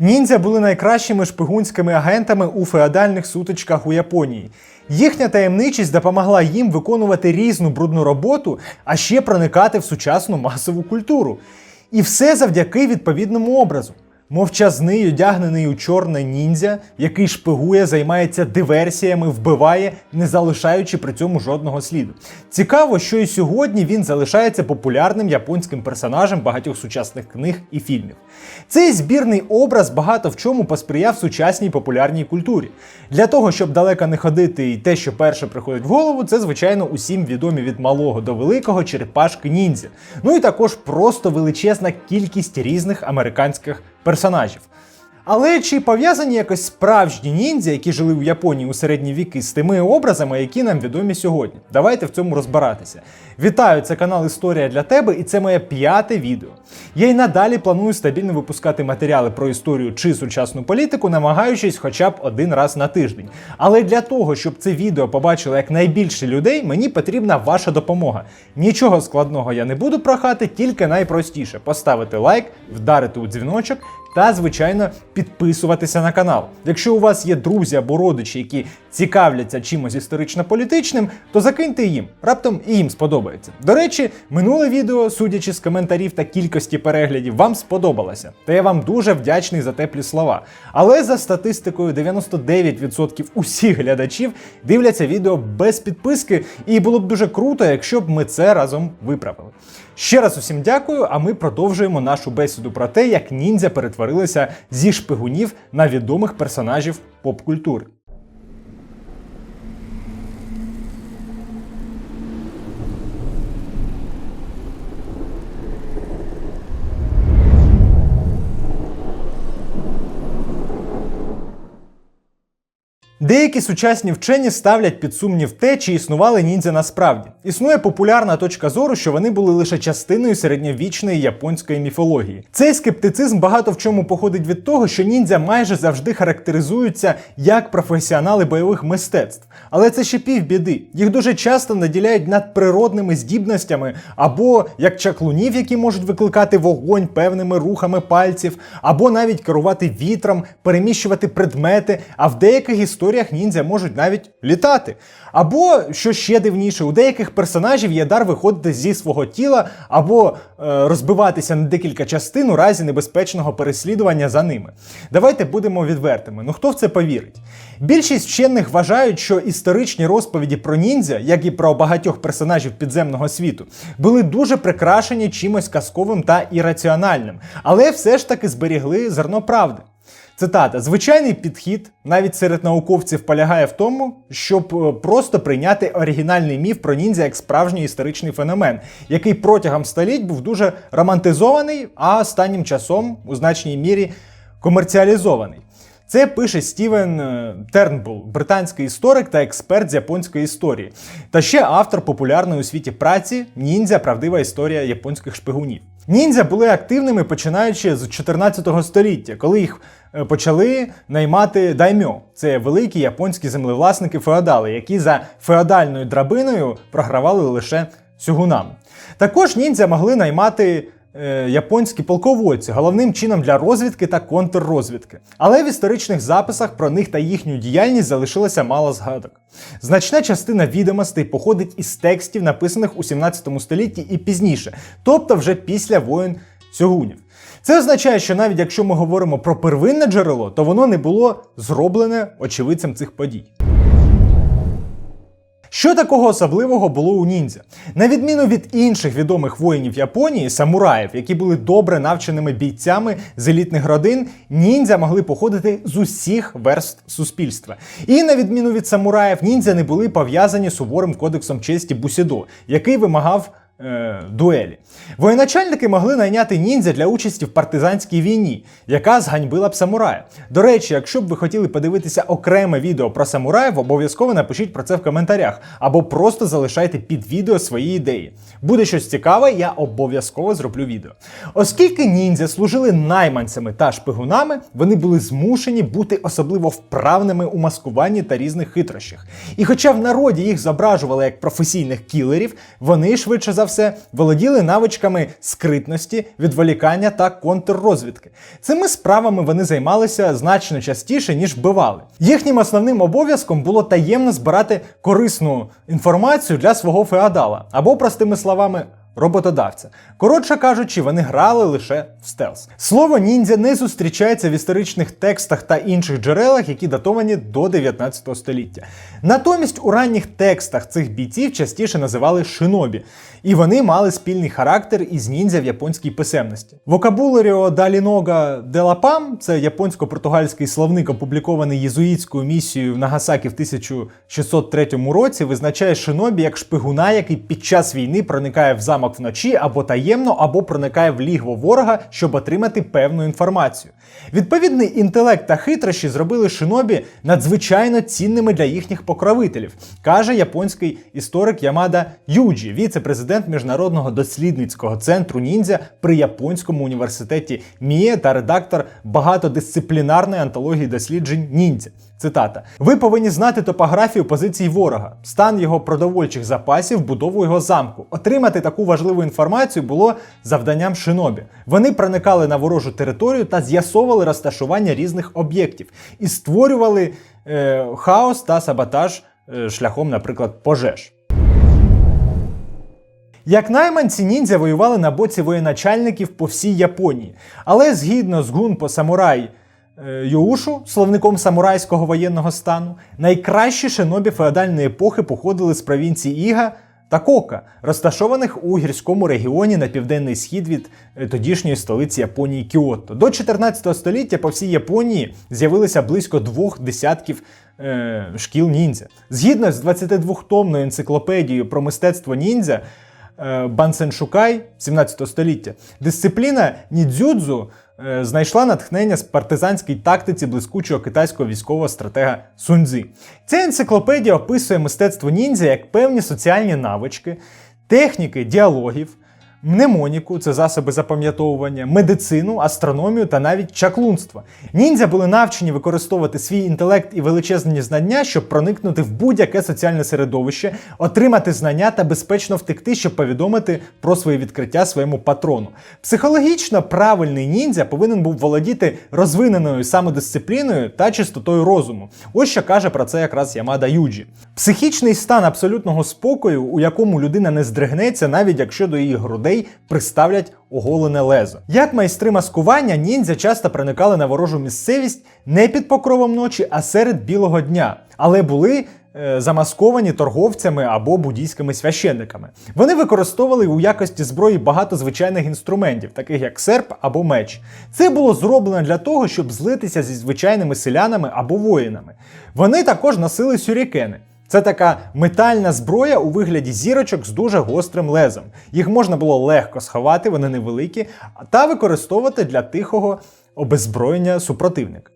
Ніндзя були найкращими шпигунськими агентами у феодальних сутичках у Японії. Їхня таємничість допомогла їм виконувати різну брудну роботу, а ще проникати в сучасну масову культуру. І все завдяки відповідному образу. Мовчазний, одягнений у чорне ніндзя, який шпигує, займається диверсіями, вбиває, не залишаючи при цьому жодного сліду. Цікаво, що і сьогодні він залишається популярним японським персонажем багатьох сучасних книг і фільмів. Цей збірний образ багато в чому посприяв сучасній популярній культурі. Для того, щоб далеко не ходити і те, що перше приходить в голову, це звичайно усім відомі від малого до великого черепашки ніндзя. Ну і також просто величезна кількість різних американських персонажів. Але чи пов'язані якось справжні ніндзя, які жили в Японії у середні віки, з тими образами, які нам відомі сьогодні? Давайте в цьому розбиратися. Вітаю, це канал Історія для тебе, і це моє п'яте відео. Я й надалі планую стабільно випускати матеріали про історію чи сучасну політику, намагаючись хоча б один раз на тиждень. Але для того, щоб це відео побачило якнайбільше людей, мені потрібна ваша допомога. Нічого складного я не буду прохати, тільки найпростіше поставити лайк, вдарити у дзвіночок та, звичайно, підписуватися на канал. Якщо у вас є друзі або родичі, які цікавляться чимось історично-політичним, то закиньте їм. Раптом і їм сподобається. До речі, минуле відео, судячи з коментарів та кількості переглядів, вам сподобалося. Та я вам дуже вдячний за теплі слова. Але за статистикою 99% усіх глядачів дивляться відео без підписки, і було б дуже круто, якщо б ми це разом виправили. Ще раз усім дякую, а ми продовжуємо нашу бесіду про те, як ніндзя перетворилися зі шпигунів на відомих персонажів поп-культури. Деякі сучасні вчені ставлять під сумнів те, чи існували ніндзя насправді. Існує популярна точка зору, що вони були лише частиною середньовічної японської міфології. Цей скептицизм багато в чому походить від того, що ніндзя майже завжди характеризуються як професіонали бойових мистецтв. Але це ще півбіди. Їх дуже часто наділяють надприродними здібностями або як чаклунів, які можуть викликати вогонь певними рухами пальців, або навіть керувати вітром, переміщувати предмети. А в деяких історіях ніндзя можуть навіть літати. Або, що ще дивніше, у деяких персонажів є дар виходити зі свого тіла або е, розбиватися на декілька частин у разі небезпечного переслідування за ними. Давайте будемо відвертими. Ну хто в це повірить? Більшість вчених вважають, що історичні розповіді про ніндзя, як і про багатьох персонажів підземного світу, були дуже прикрашені чимось казковим та ірраціональним, але все ж таки зберігли зерно правди. Цитата: звичайний підхід навіть серед науковців полягає в тому, щоб е, просто прийняти оригінальний міф про ніндзя як справжній історичний феномен, який протягом століть був дуже романтизований, а останнім часом у значній мірі комерціалізований. Це пише Стівен е, Тернбул, британський історик та експерт з японської історії, та ще автор популярної у світі праці Ніндзя Правдива історія японських шпигунів. Ніндзя були активними починаючи з 14 століття, коли їх е, почали наймати даймьо. Це великі японські землевласники феодали, які за феодальною драбиною програвали лише сюгунам. Також ніндзя могли наймати е, японські полководці, головним чином для розвідки та контррозвідки. Але в історичних записах про них та їхню діяльність залишилося мало згадок. Значна частина відомостей походить із текстів, написаних у 17 столітті і пізніше, тобто вже після воєн сьогунів. Це означає, що навіть якщо ми говоримо про первинне джерело, то воно не було зроблене очевидцем цих подій. Що такого особливого було у ніндзя? На відміну від інших відомих воїнів Японії, самураїв, які були добре навченими бійцями з елітних родин, ніндзя могли походити з усіх верст суспільства. І на відміну від самураїв, ніндзя не були пов'язані суворим кодексом честі Бусідо, який вимагав е, дуелі. Воєначальники могли найняти ніндзя для участі в партизанській війні, яка зганьбила б самурая. До речі, якщо б ви хотіли подивитися окреме відео про самураїв, обов'язково напишіть про це в коментарях або просто залишайте під відео свої ідеї. Буде щось цікаве, я обов'язково зроблю відео. Оскільки ніндзя служили найманцями та шпигунами, вони були змушені бути особливо вправними у маскуванні та різних хитрощах. І хоча в народі їх зображували як професійних кілерів, вони швидше за все, володіли навичками скритності, відволікання та контррозвідки. Цими справами вони займалися значно частіше, ніж вбивали. Їхнім основним обов'язком було таємно збирати корисну інформацію для свого феодала, або, простими словами, роботодавця. Коротше кажучи, вони грали лише в стелс. Слово ніндзя не зустрічається в історичних текстах та інших джерелах, які датовані до 19 століття. Натомість у ранніх текстах цих бійців частіше називали шинобі, і вони мали спільний характер із ніндзя в японській писемності. Вокабуларіо Далінога Делапам, це японсько-португальський словник, опублікований єзуїтською місією в Нагасакі в 1603 році, визначає шинобі як шпигуна, який під час війни проникає в замок вночі або таємно, або проникає в лігво ворога, щоб отримати певну інформацію. Відповідний інтелект та хитрощі зробили шинобі надзвичайно цінними для їхніх покровителів, каже японський історик Ямада Юджі, віце-президент міжнародного дослідницького центру ніндзя при японському університеті Міє та редактор багатодисциплінарної антології досліджень ніндзя. Цитата: Ви повинні знати топографію позицій ворога, стан його продовольчих запасів, будову його замку. Отримати таку важливу інформацію було завданням шинобі. Вони проникали на ворожу територію та з'ясовували розташування різних об'єктів і створювали е, хаос та саботаж е, шляхом, наприклад, пожеж. Як найманці ніндзя воювали на боці воєначальників по всій Японії, але згідно з Гунпо Самурай е, Йоушу, словником самурайського воєнного стану, найкращі шинобі феодальної епохи походили з провінції Іга та Кока, розташованих у гірському регіоні на південний схід від е, тодішньої столиці Японії Кіото. До 14 століття по всій Японії з'явилися близько двох десятків е, шкіл ніндзя. Згідно з 22-томною енциклопедією про мистецтво ніндзя. е, Бансен Шукай 17 століття. Дисципліна нідзюдзу е, знайшла натхнення з партизанській тактиці блискучого китайського військового стратега Суньцзи. Ця енциклопедія описує мистецтво ніндзя як певні соціальні навички, техніки діалогів, мнемоніку це засоби запам'ятовування, медицину, астрономію та навіть чаклунство. Ніндзя були навчені використовувати свій інтелект і величезні знання, щоб проникнути в будь-яке соціальне середовище, отримати знання та безпечно втекти, щоб повідомити про свої відкриття своєму патрону. Психологічно правильний ніндзя повинен був володіти розвиненою самодисципліною та чистотою розуму. Ось що каже про це якраз Ямада Юджі. Психічний стан абсолютного спокою, у якому людина не здригнеться, навіть якщо до її грудей приставлять оголене лезо. Як майстри маскування, ніндзя часто проникали на ворожу місцевість не під покровом ночі, а серед білого дня, але були е, замасковані торговцями або буддійськими священниками. Вони використовували у якості зброї багато звичайних інструментів, таких як серп або меч. Це було зроблено для того, щоб злитися зі звичайними селянами або воїнами. Вони також носили сюрікени. Це така метальна зброя у вигляді зірочок з дуже гострим лезом. Їх можна було легко сховати, вони невеликі, та використовувати для тихого обезброєння супротивника.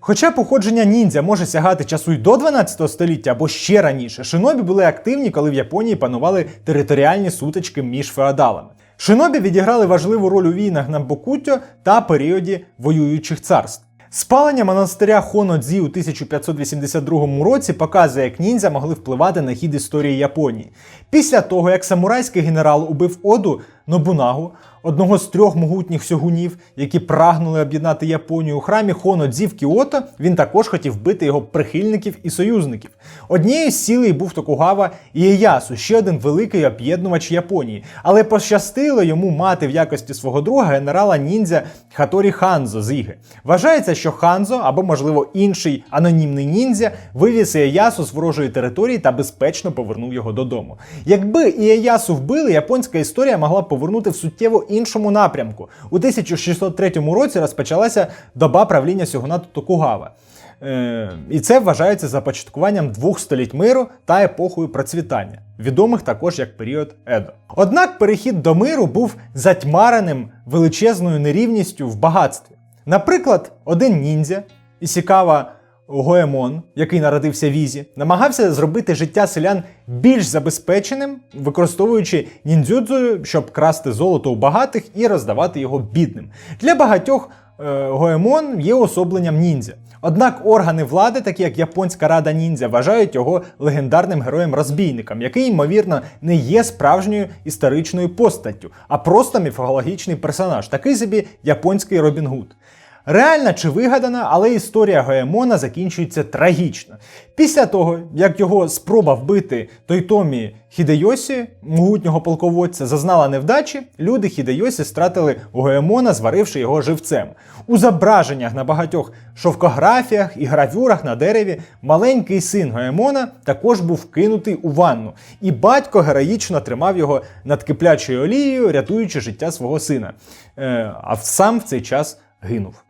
Хоча походження ніндзя може сягати часу й до 12 століття або ще раніше, шинобі були активні, коли в Японії панували територіальні сутички між феодалами. Шинобі відіграли важливу роль у війнах на Бокуттю та періоді воюючих царств. Спалення монастиря Хонодзі у 1582 році показує, як ніндзя могли впливати на хід історії Японії. Після того, як самурайський генерал убив Оду Нобунагу, одного з трьох могутніх сьогунів, які прагнули об'єднати Японію у храмі Хонодзі в Кіото, він також хотів вбити його прихильників і союзників. Однією з цілей був Токугава Ієясу, ще один великий об'єднувач Японії. Але пощастило йому мати в якості свого друга генерала ніндзя Хаторі Ханзо з Іги. Вважається, що Ханзо або, можливо, інший анонімний ніндзя вивіз Ієясу з ворожої території та безпечно повернув його додому. Якби Ієясу вбили, японська історія могла повернути в суттєво іншому напрямку. У 1603 році розпочалася доба правління сьогунату Токугава. Е, і це вважається започаткуванням двох століть миру та епохою процвітання, відомих також як період Едо. Однак перехід до миру був затьмареним величезною нерівністю в багатстві. Наприклад, один ніндзя Ісікава Гоемон, який народився в Ізі, намагався зробити життя селян більш забезпеченим, використовуючи ніндзюдзу, щоб красти золото у багатих і роздавати його бідним. Для багатьох е, Гоемон є особленням ніндзя. Однак органи влади, такі як Японська Рада ніндзя, вважають його легендарним героєм-розбійником, який, ймовірно, не є справжньою історичною постаттю, а просто міфологічний персонаж, такий собі японський Робін Гуд. Реальна чи вигадана, але історія Гоемона закінчується трагічно. Після того, як його спроба вбити Тойтомі Хідейосі, могутнього полководця, зазнала невдачі, люди Хідейосі стратили Гоемона, зваривши його живцем. У зображеннях на багатьох шовкографіях і гравюрах на дереві маленький син Гоемона також був кинутий у ванну, і батько героїчно тримав його над киплячою олією, рятуючи життя свого сина. Е, а сам в цей час гинув.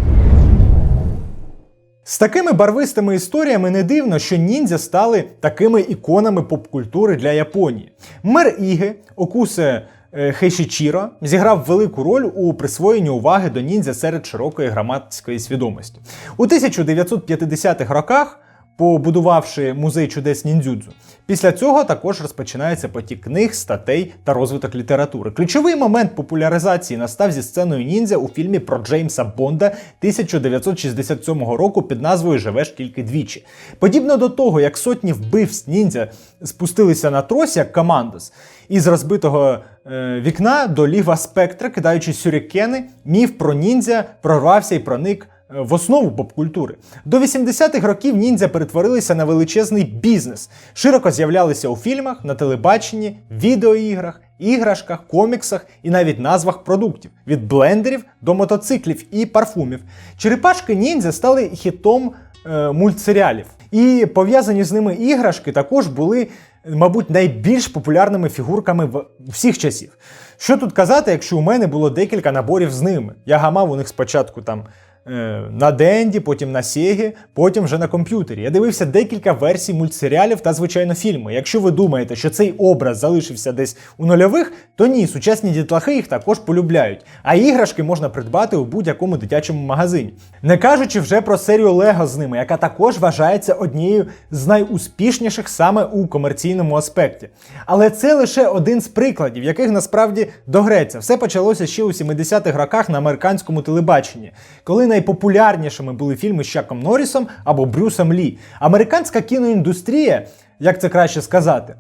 З такими барвистими історіями не дивно, що ніндзя стали такими іконами попкультури для Японії. Мер Іги, Окусе Хешічіро Хейшічіро зіграв велику роль у присвоєнні уваги до ніндзя серед широкої громадської свідомості. У 1950-х роках побудувавши музей чудес ніндзюдзу. Після цього також розпочинається потік книг, статей та розвиток літератури. Ключовий момент популяризації настав зі сценою ніндзя у фільмі про Джеймса Бонда 1967 року під назвою Живеш тільки двічі. Подібно до того, як сотні вбивств ніндзя спустилися на трос як командос, із розбитого е, вікна до ліва спектра, кидаючи сюрікени, міф про ніндзя прорвався і проник в основу поп-культури. До 80-х років ніндзя перетворилися на величезний бізнес, широко з'являлися у фільмах, на телебаченні, відеоіграх, іграшках, коміксах і навіть назвах продуктів від блендерів до мотоциклів і парфумів. Черепашки ніндзя стали хітом е, мультсеріалів. І пов'язані з ними іграшки також були, мабуть, найбільш популярними фігурками в всіх часів. Що тут казати, якщо у мене було декілька наборів з ними? Я гамав у них спочатку там. Е, На Денді, потім на Сегі, потім вже на комп'ютері. Я дивився декілька версій мультсеріалів та, звичайно, фільми. Якщо ви думаєте, що цей образ залишився десь у нульових, то ні, сучасні дітлахи їх також полюбляють. А іграшки можна придбати у будь-якому дитячому магазині. Не кажучи вже про серію Лего з ними, яка також вважається однією з найуспішніших саме у комерційному аспекті. Але це лише один з прикладів, яких насправді догреться. Все почалося ще у 70-х роках на американському телебаченні, коли найпопулярнішими були фільми з Чаком Норрісом або Брюсом Лі. Американська кіноіндустрія, як це краще сказати,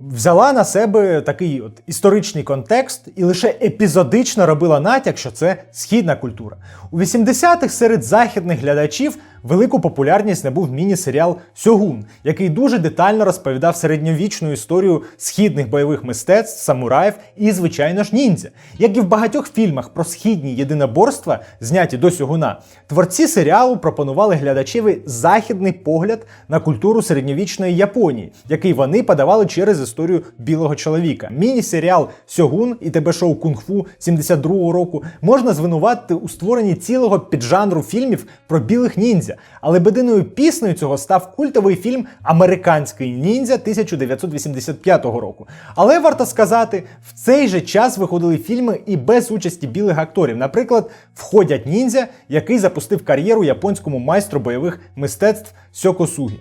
взяла на себе такий от історичний контекст і лише епізодично робила натяк, що це східна культура. У 80-х серед західних глядачів велику популярність набув міні-серіал Сьогун, який дуже детально розповідав середньовічну історію східних бойових мистецтв, самураїв і, звичайно ж, ніндзя. Як і в багатьох фільмах про східні єдиноборства, зняті до сьогуна, творці серіалу пропонували глядачеві західний погляд на культуру середньовічної Японії, який вони подавали через історію білого чоловіка. Міні-серіал Сьогун і тебе шоу Кунг-Фу 72-го року можна звинуватити у створенні цілого піджанру фільмів про білих ніндзя. Але бединою піснею цього став культовий фільм Американський ніндзя 1985 року. Але варто сказати, в цей же час виходили фільми і без участі білих акторів. Наприклад, Входять ніндзя, який запустив кар'єру японському майстру бойових мистецтв Сьоко Сугі.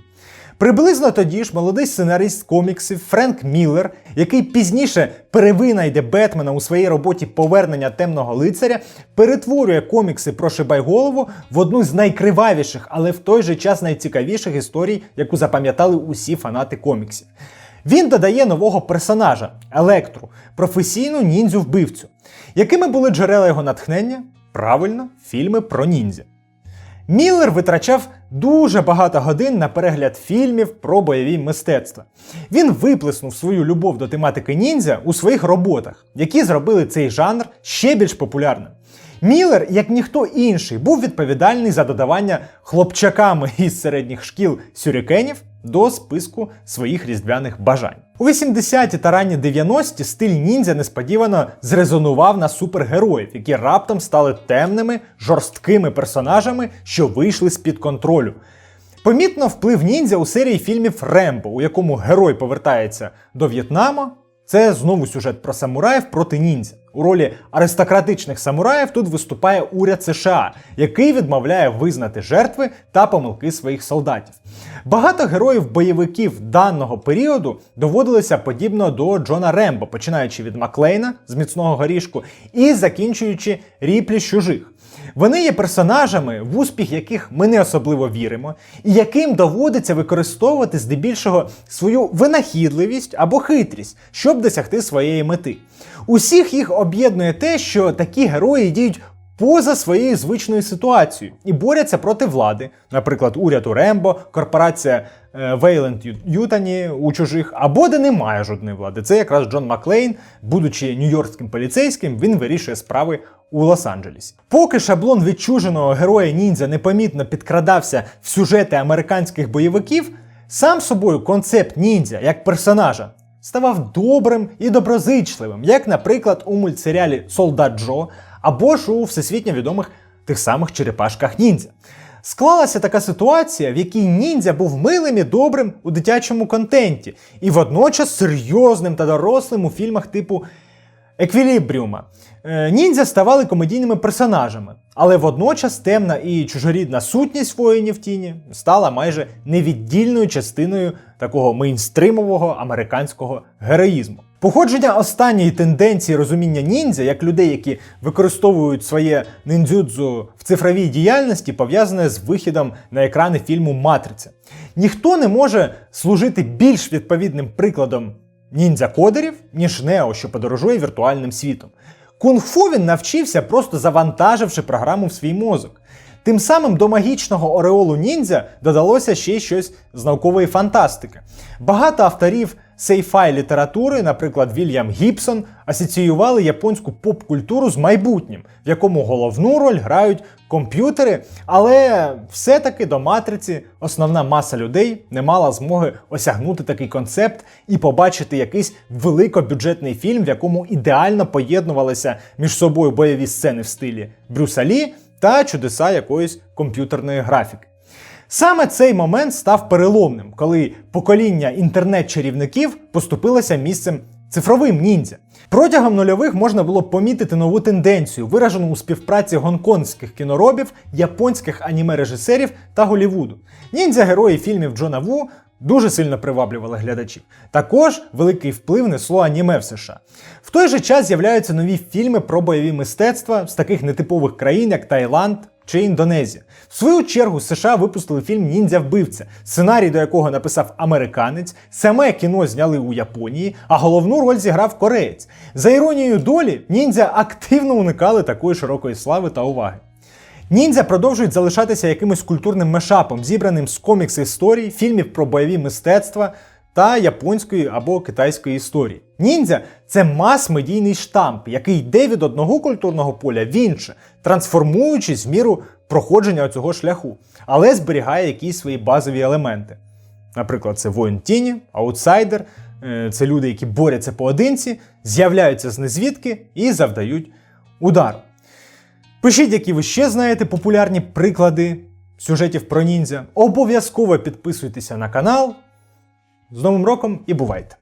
Приблизно тоді ж молодий сценарист коміксів Френк Міллер, який пізніше перевинайде Бетмена у своїй роботі Повернення темного лицаря, перетворює комікси про Шибайголову в одну з найкривавіших, але в той же час найцікавіших історій, яку запам'ятали усі фанати коміксів. Він додає нового персонажа Електру, професійну ніндзю-вбивцю. Якими були джерела його натхнення? Правильно, фільми про ніндзя. Міллер витрачав дуже багато годин на перегляд фільмів про бойові мистецтва. Він виплеснув свою любов до тематики ніндзя у своїх роботах, які зробили цей жанр ще більш популярним. Міллер, як ніхто інший, був відповідальний за додавання хлопчаками із середніх шкіл сюрікенів до списку своїх різдвяних бажань. У 80-ті та ранні 90-ті стиль ніндзя несподівано зрезонував на супергероїв, які раптом стали темними, жорсткими персонажами, що вийшли з-під контролю. Помітно вплив ніндзя у серії фільмів Рембо, у якому герой повертається до В'єтнаму. Це знову сюжет про самураїв проти ніндзя. У ролі аристократичних самураїв тут виступає уряд США, який відмовляє визнати жертви та помилки своїх солдатів. Багато героїв-бойовиків даного періоду доводилися подібно до Джона Рембо, починаючи від Маклейна з міцного горішку і закінчуючи ріплі чужих. Вони є персонажами, в успіх яких ми не особливо віримо, і яким доводиться використовувати здебільшого свою винахідливість або хитрість, щоб досягти своєї мети. Усіх їх об'єднує те, що такі герої діють поза своєю звичною ситуацією і борються проти влади, наприклад, уряду Рембо, корпорація Вейленд Ютані у чужих, або де немає жодної влади. Це якраз Джон Маклейн, будучи нью-йоркським поліцейським, він вирішує справи у Лос-Анджелесі. Поки шаблон відчуженого героя ніндзя непомітно підкрадався в сюжети американських бойовиків, сам собою концепт ніндзя як персонажа ставав добрим і доброзичливим, як, наприклад, у мультсеріалі Солдат Джо або ж у всесвітньо відомих тих самих черепашках ніндзя. Склалася така ситуація, в якій ніндзя був милим і добрим у дитячому контенті, і водночас серйозним та дорослим у фільмах типу Еквілібріума. Е, Ніндзя ставали комедійними персонажами, але водночас темна і чужорідна сутність воїнів тіні стала майже невіддільною частиною такого мейнстримового американського героїзму. Походження останньої тенденції розуміння ніндзя як людей, які використовують своє ниндзюдзу в цифровій діяльності, пов'язане з вихідом на екрани фільму Матриця. Ніхто не може служити більш відповідним прикладом ніндзя-кодерів, ніж Нео, що подорожує віртуальним світом. Кунг-фу він навчився, просто завантаживши програму в свій мозок. Тим самим до магічного ореолу ніндзя додалося ще щось з наукової фантастики. Багато авторів сейфай літератури, наприклад, Вільям Гібсон, асоціювали японську поп-культуру з майбутнім, в якому головну роль грають комп'ютери, але все-таки до матриці основна маса людей не мала змоги осягнути такий концепт і побачити якийсь великобюджетний фільм, в якому ідеально поєднувалися між собою бойові сцени в стилі Брюса Лі та чудеса якоїсь комп'ютерної графіки. Саме цей момент став переломним, коли покоління інтернет-чарівників поступилося місцем цифровим ніндзя. Протягом нульових можна було помітити нову тенденцію, виражену у співпраці гонконгських кіноробів, японських аніме-режисерів та Голівуду. Ніндзя герої фільмів Джона Ву дуже сильно приваблювали глядачів. Також великий вплив несло аніме в США. В той же час з'являються нові фільми про бойові мистецтва з таких нетипових країн, як Таїланд чи Індонезія. В свою чергу США випустили фільм Ніндзя вбивця, сценарій до якого написав американець, саме кіно зняли у Японії, а головну роль зіграв кореєць. За іронією долі, ніндзя активно уникали такої широкої слави та уваги. Ніндзя продовжують залишатися якимось культурним мешапом, зібраним з комікс історій, фільмів про бойові мистецтва та японської або китайської історії. Ніндзя це мас-медійний штамп, який йде від одного культурного поля в інше, трансформуючись в міру проходження цього шляху, але зберігає якісь свої базові елементи. Наприклад, це воїн тіні, аутсайдер, е, це люди, які борються поодинці, з'являються з незвідки і завдають удару. Пишіть, які ви ще знаєте популярні приклади сюжетів про ніндзя. Обов'язково підписуйтеся на канал. З Новим роком і бувайте!